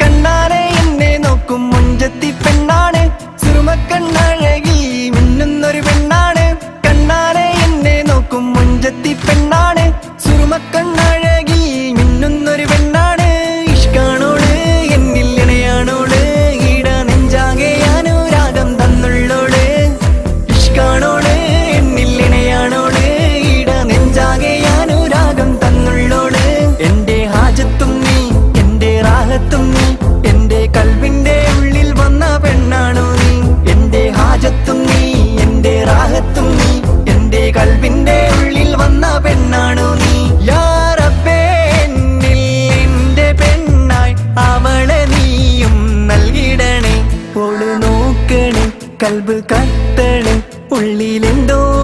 కన్నా ഹാജത്തും എന്റെ എന്റെ ഉള്ളിൽ വന്ന പെണ്ണാണോ നീ? എന്റെ ഹാജത്തും നീ എന്റെ റാഹത്തും നീ. എന്റെ കൽവിന്റെ ഉള്ളിൽ വന്ന പെണ്ണാണോ നീ? നീയും നോക്കണേ കൽബ് കത്തണേ ഉള്ളിലെന്തോ